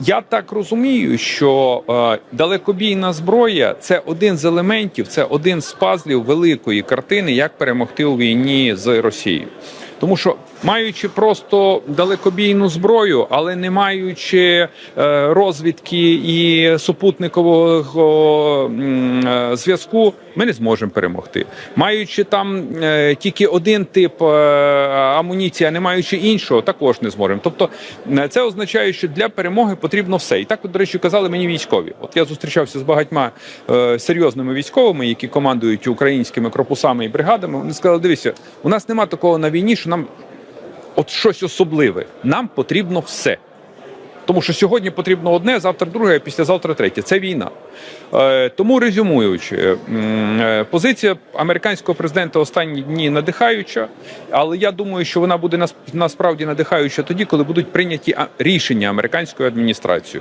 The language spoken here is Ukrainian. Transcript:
Я так розумію, що е, далекобійна зброя це один з елементів, це один з пазлів великої картини, як перемогти у війні з Росією. Тому що маючи просто далекобійну зброю, але не маючи е, розвідки і супутникового е, зв'язку, ми не зможемо перемогти. Маючи там е, тільки один тип амуніції, а не маючи іншого, також не зможемо. Тобто це означає, що для перемоги потрібно все. І так, до речі, казали мені військові. От я зустрічався з багатьма серйозними військовими, які командують українськими корпусами і бригадами. Вони сказали: дивіться, у нас нема такого на війні, що нам от щось особливе. Нам потрібно все. Тому що сьогодні потрібно одне, завтра друге, а післязавтра третє. Це війна. Е, тому резюмуючи, е, позиція американського президента останні дні надихаюча, але я думаю, що вона буде насправді надихаюча тоді, коли будуть прийняті рішення американською адміністрацією.